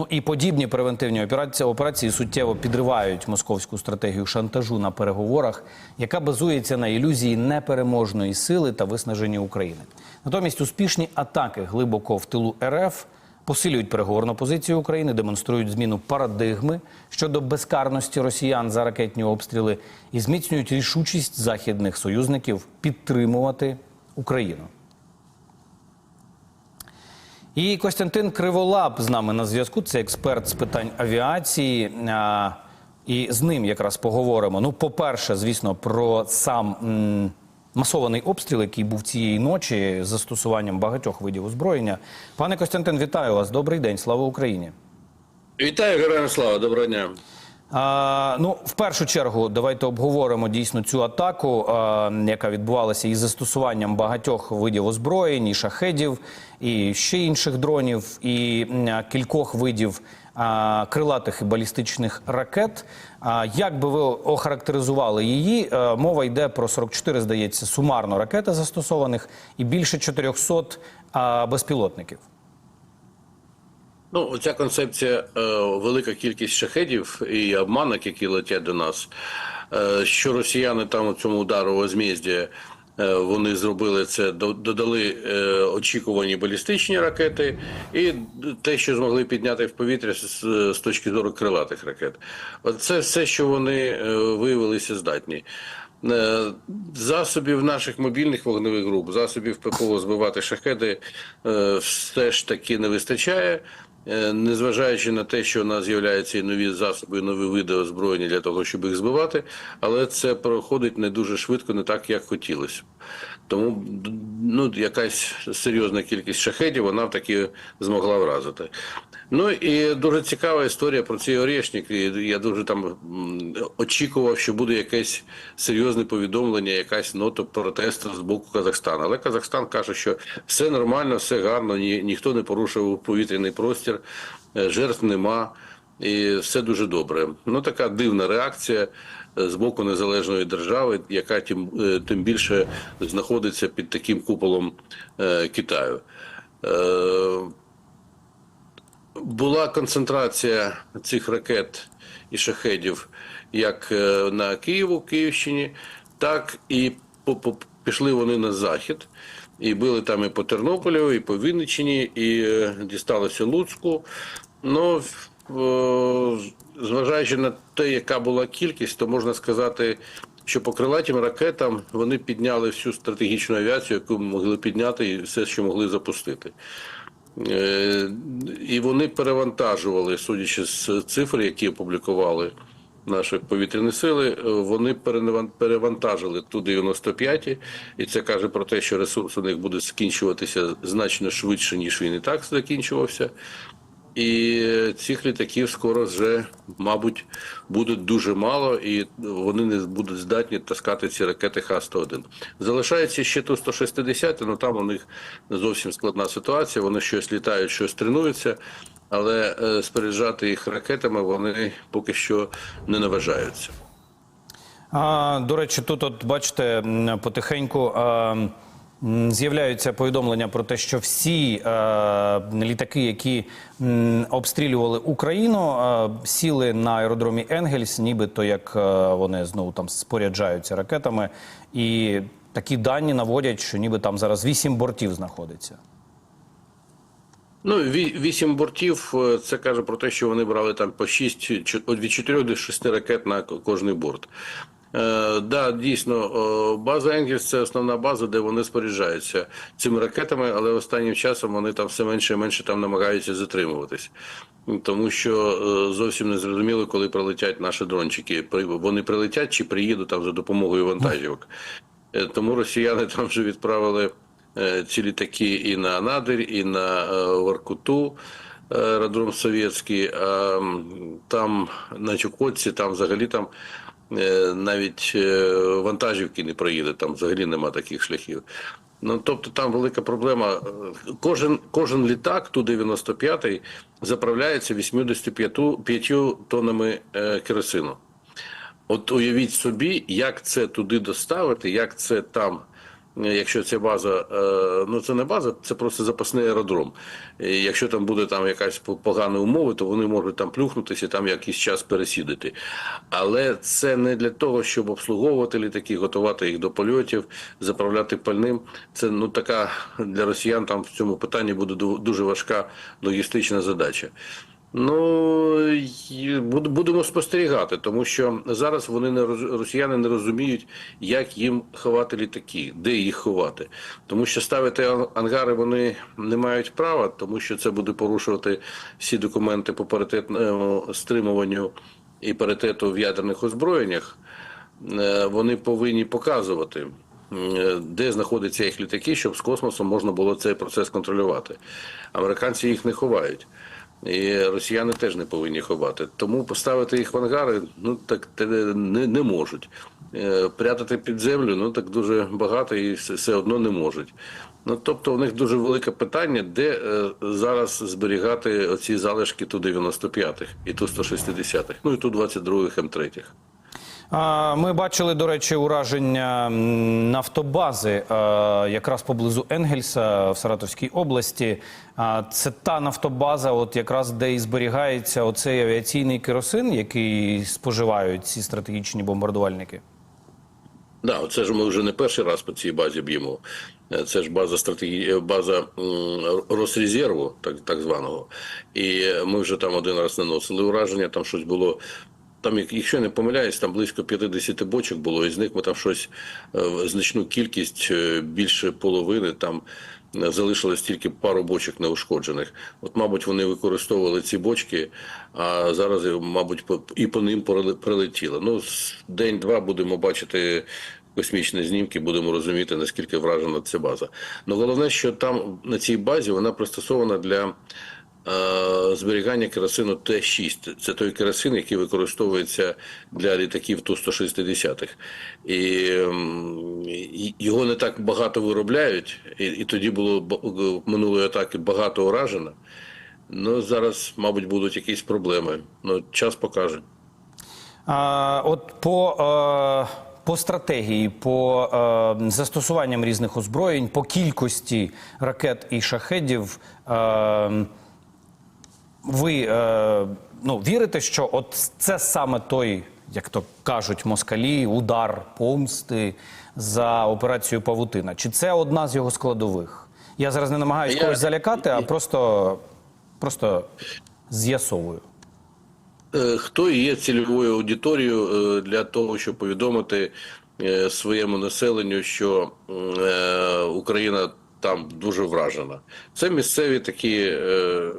Ну і подібні превентивні операції, операції суттєво підривають московську стратегію шантажу на переговорах, яка базується на ілюзії непереможної сили та виснаження України. Натомість успішні атаки глибоко в тилу РФ посилюють переговорну позицію України, демонструють зміну парадигми щодо безкарності росіян за ракетні обстріли і зміцнюють рішучість західних союзників підтримувати Україну. І Костянтин Криволап з нами на зв'язку. Це експерт з питань авіації. І з ним якраз поговоримо. Ну, по-перше, звісно, про сам масований обстріл, який був цієї ночі з застосуванням багатьох видів озброєння. Пане Костянтин, вітаю вас. Добрий день. Слава Україні. Вітаю, героям слава, доброго дня. А, ну, в першу чергу, давайте обговоримо дійсно цю атаку, а, яка відбувалася із застосуванням багатьох видів озброєнь, і шахедів, і ще інших дронів, і м, кількох видів а, крилатих і балістичних ракет. А, як би ви охарактеризували її? Е, мова йде про 44, здається, сумарно ракети застосованих і більше 400 а, безпілотників. Ну, ця концепція е, велика кількість шахедів і обманок, які летять до нас. Е, що росіяни там у цьому удару возмездя, е, вони зробили це, додали очікувані балістичні ракети, і те, що змогли підняти в повітря з, точки зору крилатих ракет. Це все, що вони виявилися здатні. Засобів наших мобільних вогневих груп, засобів ППО збивати шахеди все ж таки не вистачає. Е, Незважаючи на те, що у нас з'являються і нові засоби, і нові види озброєння для того, щоб їх збивати, але це проходить не дуже швидко, не так, як хотілося. Тому ну, якась серйозна кількість шахедів вона таки змогла вразити. Ну і дуже цікава історія про цей орешник. Я дуже там очікував, що буде якесь серйозне повідомлення, якась нота протесту з боку Казахстану. Але Казахстан каже, що все нормально, все гарно, ні, ніхто не порушив повітряний простір, е, жертв нема. І все дуже добре. Ну така дивна реакція е, з боку незалежної держави, яка тим, е, тим більше знаходиться під таким куполом е, Китаю. Була концентрація цих ракет і шахедів як е, на Києву, Київщині, так і пішли вони на захід. І били там і по Тернополю, і по Вінниччині, і е, дісталося Луцьку. Ну, е, зважаючи на те, яка була кількість, то можна сказати, що по крилатим ракетам вони підняли всю стратегічну авіацію, яку могли підняти, і все, що могли запустити. Е, І вони перевантажували, судячи з цифр, які опублікували наші повітряні сили, е, вони перевантажили ту 95 і це каже про те, що ресурс у них буде скінчуватися значно швидше, ніж він і так закінчувався. І цих літаків скоро вже, мабуть, буде дуже мало, і вони не будуть здатні таскати ці ракети Х-101. Залишається ще ту 160, але там у них зовсім складна ситуація. Вони щось літають, щось тренуються, але е, споряджати їх ракетами вони поки що не наважаються. А, до речі, тут, от бачите, потихеньку а, з'являються повідомлення про те, що всі а, літаки, які м, обстрілювали Україну, а, сіли на аеродромі Енгельс, нібито як а, вони знову там споряджаються ракетами. І такі дані наводять, що ніби там зараз вісім бортів знаходиться. Ну, вісім бортів. е, Це каже про те, що вони брали там по 6, від 4 до 6 ракет на кожний борт. Е, да, дійсно, база Енгельс це основна база, де вони споряджаються цими ракетами, але останнім часом вони там все менше і менше там намагаються затримуватись. Тому що е, зовсім не зрозуміло, коли прилетять наші дрончики. Вони прилетять чи приїдуть там за допомогою вантажівок. Е, Тому росіяни там вже відправили е, ці літаки і на Анадир, і на е, Воркуту, е, аеродром Совєтський. А там на Чукотці, там взагалі там е, навіть е, вантажівки не проїде, там взагалі нема таких шляхів. Ну, тобто там велика проблема. Е, Кожен, кожен літак, Ту-95, заправляється 85 5 тоннами е, керосину. От уявіть собі, як це туди доставити, як це там якщо ця база, е, ну це не база, це просто запасний аеродром. І якщо там буде там якась по- погана умови, то вони можуть там плюхнутися і там якийсь час пересідати. Але це не для того, щоб обслуговувати літаки, готувати їх до польотів, заправляти пальним. Це ну така для росіян там в цьому питанні буде ду- дуже важка логістична задача. Ну будемо спостерігати, тому що зараз вони не роз- росіяни не розуміють, як їм ховати літаки, де їх ховати. Тому що ставити ангари вони не мають права, тому що це буде порушувати всі документи по паритетному стримуванню і паритету в ядерних озброєннях. Е, Вони повинні показувати. е, Де знаходяться їх літаки, щоб з космосу можна було цей процес контролювати. Американці їх не ховають. І росіяни теж не повинні ховати. Тому поставити їх в ангари ну так не, не можуть. Е, Прятати під землю ну так дуже багато і все, одно не можуть. Ну тобто, у них дуже велике питання, де е, зараз зберігати оці залишки ту 95-х і ту 160-х, ну і ту 22-х М3. Ми бачили, до речі, ураження нафтобази е, якраз поблизу Енгельса в Саратовській області. Це та нафтобаза, от якраз де і зберігається оцей авіаційний керосин, який споживають ці стратегічні бомбардувальники. Да, це ж ми вже не перший раз по цій базі б'ємо. Е, Це ж база стратегі... база Росрезерву, так, так званого. І ми вже там один раз наносили ураження, там щось було. Там, якщо не помиляюсь, там близько 50 бочок було, і з них ми там щось е, значну кількість, е, більше половини там е, залишилось тільки пару бочок неушкоджених. От, мабуть, вони використовували ці бочки, а зараз, мабуть, і по ним прилетіло. Ну, день-два будемо бачити космічні знімки, будемо розуміти, наскільки вражена ця база. Ну, головне, що там на цій базі вона пристосована для зберігання керосину Т-6. Це той керосин, який використовується для літаків Ту-160-х. І ем, його не так багато виробляють, і, і тоді було минулої атаки багато уражено. Ну, зараз, мабуть, будуть якісь проблеми. Ну, час покаже. А, от по, е, по стратегії, по е, застосуванням різних озброєнь, по кількості ракет і шахедів, е, ви е, ну, вірите, що от це саме той, як то кажуть москалі, удар помсти за операцію Павутина? Чи це одна з його складових? Я зараз не намагаюся Я- когось залякати, а просто, просто з'ясовую. Е, Хто є цільовою аудиторією е, для того, щоб повідомити е, своєму населенню, що Україна там дуже вражена? Це місцеві такі е,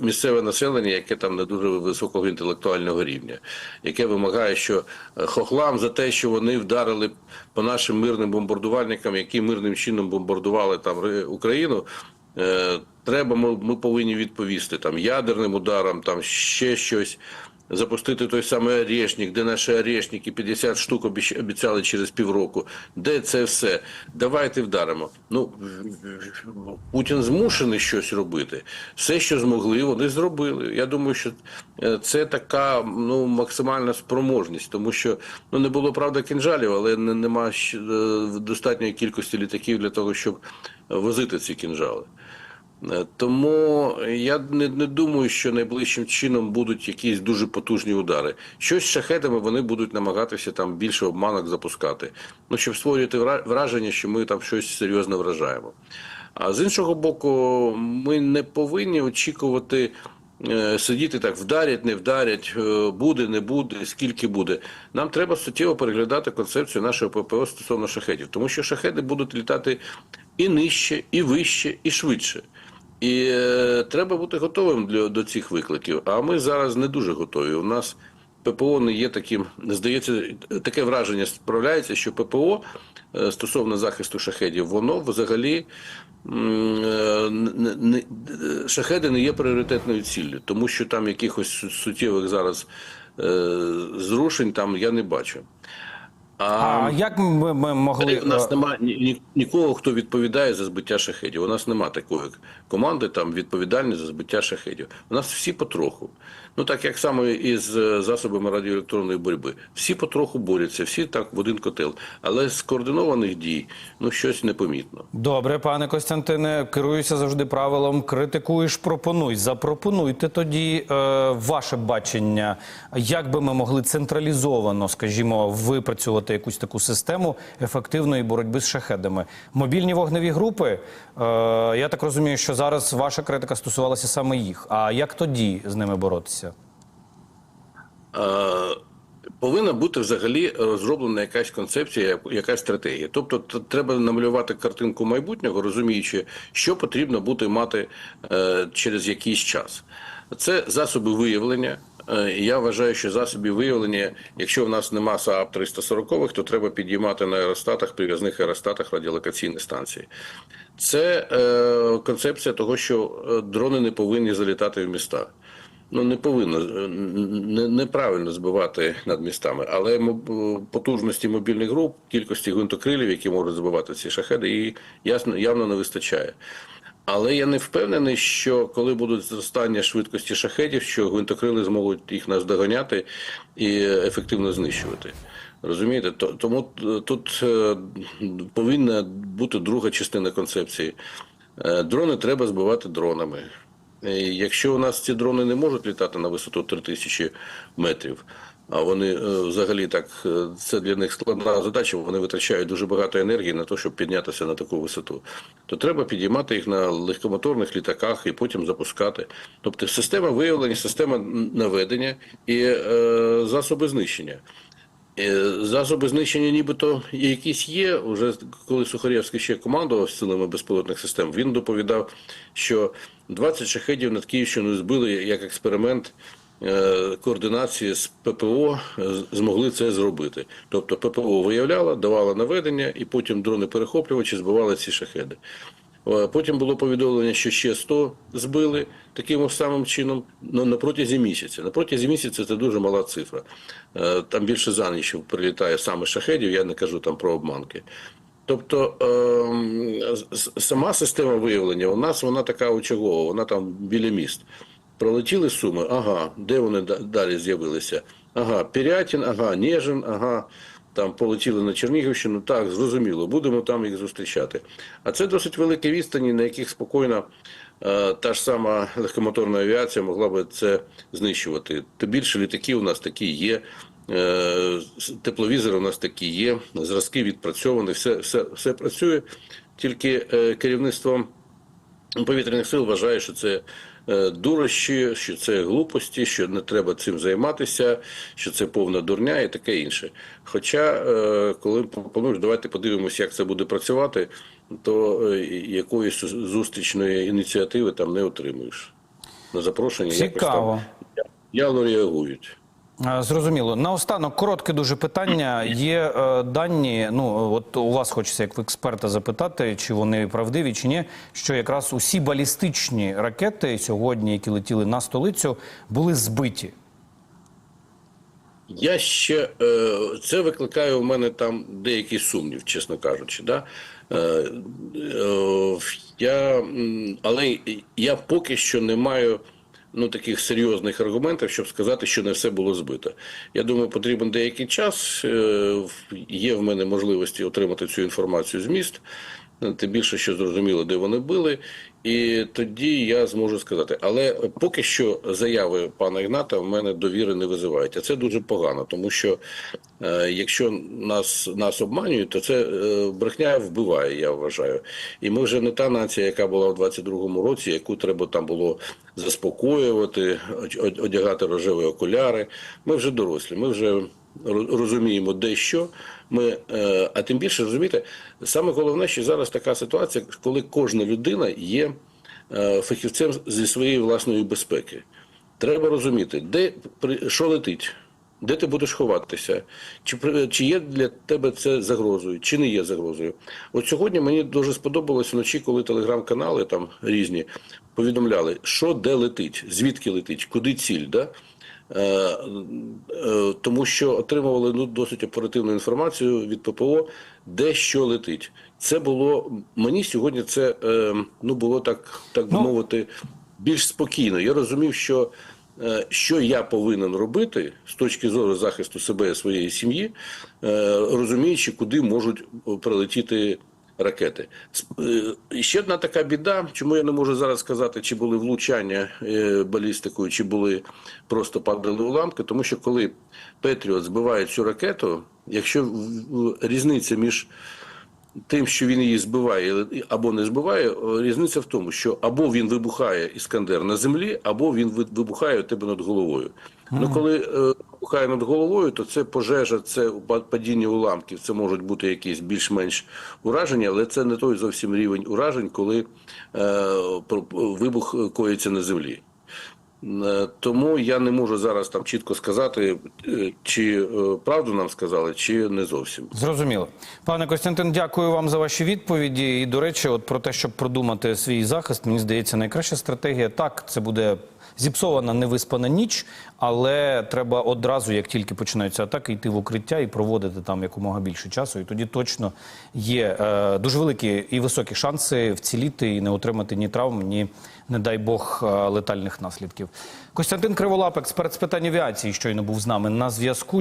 місцеве населення, яке там не дуже високого інтелектуального рівня, яке вимагає, що е, хохлам за те, що вони вдарили по нашим мирним бомбардувальникам, які мирним чином бомбардували там Україну. Е, Треба, ми, ми повинні відповісти там ядерним ударом, там ще щось. Запустити той самий Орешник, де наші Орешники 50 штук обіцяли через півроку. Де це все? Давайте вдаримо. Ну Путін змушений щось робити. Все, що змогли, вони зробили. Я думаю, що е, це така ну максимальна спроможність, тому що ну не було правда кінжалів, але не, нема е, достатньої кількості літаків для того, щоб возити ці кінжали. Е, Тому я не, не думаю, що найближчим чином будуть якісь дуже потужні удари. Щось з шахетами вони будуть намагатися там більше обманок запускати. Ну, щоб створювати враження, що ми там щось серйозно вражаємо. А з іншого боку, ми не повинні очікувати. е, Сидіти так, вдарять, не вдарять, е, буде, не буде, скільки буде. Нам треба суттєво переглядати концепцію нашого ППО стосовно шахетів, тому що шахеди будуть літати і нижче, і вище, і швидше. І е, треба бути готовим для, до цих викликів. А ми зараз не дуже готові. У нас ППО не є таким. Здається, таке враження справляється, що ППО е, стосовно захисту шахедів, воно взагалі е, не, не, шахеди не є пріоритетною ціллю, тому що там якихось суттєвих зараз е, зрушень там я не бачу. А як ми, ми могли У нас е, немає ні, ні- нікого, хто відповідає за збиття шахедів. У нас немає такої команди, там відповідальні за збиття шахедів. У нас всі потроху. Ну так як саме із е, засобами радіоелектронної боротьби. Всі потроху борються, всі так в один котел. Але з координованих дій ну щось непомітно. Добре, пане Костянтине, керуюся завжди правилом критикуєш, пропонуй. Запропонуйте тоді е, ваше бачення, як би ми могли централізовано, скажімо, випрацювати якусь таку систему ефективної боротьби з шахедами. Мобільні вогневі групи. Е, я так розумію, що зараз ваша критика стосувалася саме їх. А як тоді з ними боротися? Е, Повинна бути взагалі розроблена якась концепція, якась стратегія. Тобто треба намалювати картинку майбутнього, розуміючи, що потрібно буде мати е, через якийсь час. Це засоби виявлення. Е, Я вважаю, що засобів виявлення, якщо в нас нема СААП 340 то треба підіймати на аеростатах, прив'язних аеростатах радіолокаційні станції. Це е, концепція того, що е, дрони не повинні залітати в міста. Ну не повинно е, не, неправильно збивати над містами, але потужності мобільних груп, кількості гвинтокрилів, які можуть збивати ці шахеди, її ясно явно не вистачає. Але я не впевнений, що коли будуть зростання швидкості шахедів, що гвинтокрили зможуть їх наздоганяти і ефективно знищувати. Розумієте, тому е, тут е, повинна бути друга частина концепції. Е, Дрони треба збивати дронами. Якщо у нас ці дрони не можуть літати на висоту 3000 метрів, а вони е, взагалі так, е, це для них складна задача, вони витрачають дуже багато енергії на те, щоб піднятися на таку висоту, то треба підіймати їх на легкомоторних літаках і потім запускати. Тобто система виявлення, система наведення і е, засоби знищення. Е, Засоби знищення нібито якісь є. Уже коли Сухарєвський ще командував силами безпілотних систем, він доповідав, що 20 шахедів над Київщиною збили як експеримент координації з ППО, е, змогли це зробити. Тобто ППО виявляла, давала наведення, і потім дрони-перехоплювачі збивали ці шахеди. Е, Потім було повідомлення, що ще 100 збили таким самим чином на протязі місяця. На протязі місяця це дуже мала цифра. Е, Там більше за ніч прилітає саме шахедів, я не кажу там про обманки. Тобто ем, сама система виявлення у нас вона така очагова, вона там біля міст. Пролетіли суми, ага, де вони далі з'явилися? Ага, Пірятін, ага, Нежин, ага, там полетіли на Чернігівщину. Так, зрозуміло, будемо там їх зустрічати. А це досить великі відстані, на яких спокійно е, та ж сама легкомоторна авіація могла би це знищувати. Тим більше літаки у нас такі є. е, Тепловізори у нас такі є, зразки відпрацьовані, все, все, все працює. Тільки е, керівництво повітряних сил вважає, що це дурощі, що це глупості, що не треба цим займатися, що це повна дурня і таке інше. Хоча, е, коли пропонуєш, давайте подивимося, як це буде працювати, то е, якоїсь зустрічної ініціативи там не отримуєш. На запрошення Цікаво. якось там явно реагують. Е, Зрозуміло. Наостанок коротке дуже питання. Є е, дані. Ну от у вас хочеться як в експерта запитати, чи вони правдиві, чи ні. Що якраз усі балістичні ракети сьогодні, які летіли на столицю, були збиті. Я ще е, це викликає у мене там деякий сумнів, чесно кажучи. Да? Е, е, я, але я поки що не маю ну, таких серйозних аргументів, щоб сказати, що не все було збито. Я думаю, потрібен деякий час. Е, є в мене можливості отримати цю інформацію з міст. Ну, Тим більше, що зрозуміло, де вони були, і тоді я зможу сказати. Але поки що заяви пана Ігната в мене довіри не визивають. А це дуже погано, тому що е, якщо нас, нас обманюють, то це е, брехня вбиває, я вважаю. І ми вже не та нація, яка була в 22-му році, яку треба там було заспокоювати, од- од- одягати рожеві окуляри. Ми вже дорослі, ми вже розуміємо, де що. Ми, е, а тим більше розумієте, саме головне, що зараз така ситуація, коли кожна людина є е, фахівцем зі своєї власної безпеки. Треба розуміти, де що летить, де ти будеш ховатися, чи чи є для тебе це загрозою, чи не є загрозою. От сьогодні мені дуже сподобалось вночі, коли телеграм-канали там різні повідомляли, що де летить, звідки летить, куди ціль. Да? Е, е, тому що отримували ну, досить оперативну інформацію від ППО, де що летить. Це було мені сьогодні. Це е, ну було так, так би Ну. мовити, більш спокійно. Я розумів, що що я повинен робити з точки зору захисту себе і своєї сім'ї, розуміючи, куди можуть прилетіти ракети. Е, і Ще одна така біда, чому я не можу зараз сказати, чи були влучання е, балістикою, чи були просто падали уламки, тому що коли Петріот збиває цю ракету, якщо різниця між тим, що він її збиває або не збиває, різниця в тому, що або він вибухає іскандер на землі, або він вибухає у тебе над головою. Ну коли е, вибухає над головою, то це пожежа, це па- падіння уламків, це можуть бути якісь більш-менш ураження, але це не той зовсім рівень уражень, коли е, вибух коїться на землі. Е, Тому я не можу зараз там чітко сказати, е, чи е, правду нам сказали, чи не зовсім. Зрозуміло. Пане Костянтин, дякую вам за ваші відповіді. І, до речі, от про те, щоб продумати свій захист, мені здається, найкраща стратегія. Так, це буде зіпсована невиспана ніч, але треба одразу, як тільки починаються атаки, йти в укриття і проводити там якомога більше часу. І тоді точно є е, дуже великі і високі шанси вціліти і не отримати ні травм, ні, не дай Бог, е, летальних наслідків. Костянтин Криволап, експерт з питань авіації, щойно був з нами на зв'язку.